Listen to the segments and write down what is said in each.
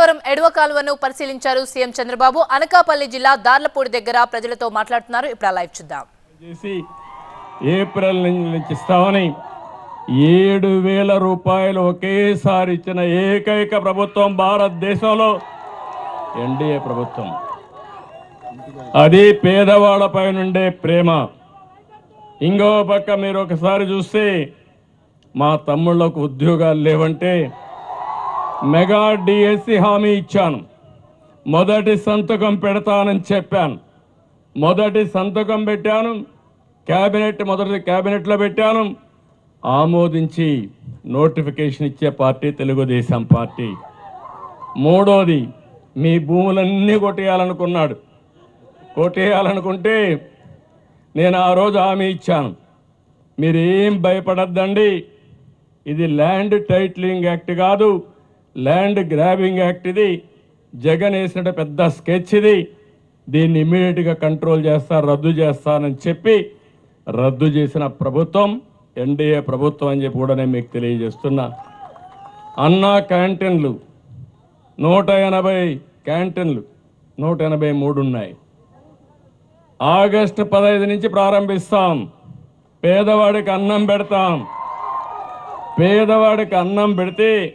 పోలవరం ఎడవ కాలువను పరిశీలించారు సీఎం చంద్రబాబు. అనకాపల్లి జిల్లా దార్లపూడి దగ్గర ప్రజలతో మాట్లాడుతున్నారు. ఇప్పుడు లైవ్ చూద్దాం. చేసి ఏప్రిల్ నుంచి ఇస్తామని ఏడు వేల రూపాయలు ఒకేసారి ఇచ్చిన ఏకైక ప్రభుత్వం భారతదేశంలో ఎన్డీఏ ప్రభుత్వం. అది పేదవాళ్ళపై నుండే ప్రేమ. ఇంకో పక్క మీరు ఒకసారి చూస్తే మా తమ్ముళ్ళకు ఉద్యోగాలు లేవంటే మెగా డిఎస్సి హామీ ఇచ్చాను. మొదటి సంతకం పెడతానని చెప్పాను. మొదటి సంతకం పెట్టాను. క్యాబినెట్ మొదటి క్యాబినెట్లో పెట్టాను. ఆమోదించి నోటిఫికేషన్ ఇచ్చే పార్టీ తెలుగుదేశం పార్టీ. మూడోది మీ భూములన్నీ కొట్టేయాలనుకున్నాడు. కొట్టేయాలనుకుంటే నేను ఆ రోజు హామీ ఇచ్చాను. మీరేం భయపడద్దండి. ఇది ల్యాండ్ టైటిలింగ్ యాక్ట్ కాదు. ల్యాండ్ గ్రాబింగ్ యాక్ట్ ఇది. జగన్ వేసిన పెద్ద స్కెచ్ ఇది. దీన్ని ఇమ్మీడియట్గా కంట్రోల్ చేస్తా రద్దు చేస్తానని చెప్పి రద్దు చేసిన ప్రభుత్వం ఎన్డీఏ ప్రభుత్వం అని చెప్పి కూడా నేను మీకు తెలియజేస్తున్నా. అన్నా క్యాంటీన్లు నూట ఎనభై క్యాంటీన్లు నూట ఎనభై మూడు ఉన్నాయి. ఆగస్టు పదహైదు నుంచి ప్రారంభిస్తాం. పేదవాడికి అన్నం పెడతాం. పేదవాడికి అన్నం పెడితే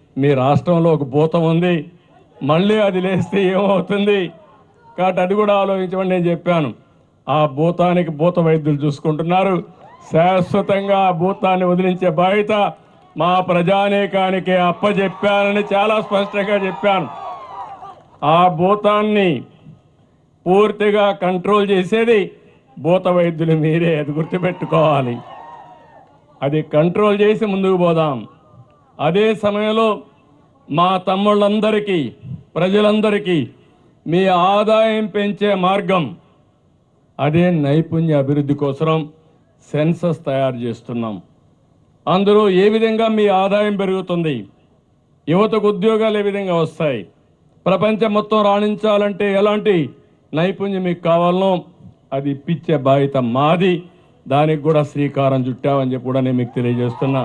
మీ రాష్ట్రంలో ఒక భూతం ఉంది. మళ్ళీ అది లేస్తే ఏమవుతుంది? కాబట్టి అది కూడా ఆలోచించమని నేను చెప్పాను. ఆ భూతానికి భూత వైద్యులు చూసుకుంటున్నారు. శాశ్వతంగా ఆ భూతాన్ని వదిలించే బాధ్యత మా ప్రజానేకానికి అప్పచెప్పానని చాలా స్పష్టంగా చెప్పాను. ఆ భూతాన్ని పూర్తిగా కంట్రోల్ చేసేది భూత వైద్యులు మీరే. అది గుర్తుపెట్టుకోవాలి. అది కంట్రోల్ చేసి ముందుకు పోదాం. అదే సమయంలో మా తమ్ముళ్ళందరికీ ప్రజలందరికీ మీ ఆదాయం పెంచే మార్గం అదే నైపుణ్య అభివృద్ధి కోసం సెన్సస్ తయారు చేస్తున్నాం. అందులో ఏ విధంగా మీ ఆదాయం పెరుగుతుంది యువతకు ఉద్యోగాలు ఏ విధంగా వస్తాయి ప్రపంచం మొత్తం రాణించాలంటే ఎలాంటి నైపుణ్యం మీకు కావాలనో అది ఇప్పించే బాధ్యత మాది. దానికి కూడా శ్రీకారం చుట్టామని చెప్పి కూడా నేను మీకు తెలియజేస్తున్నా.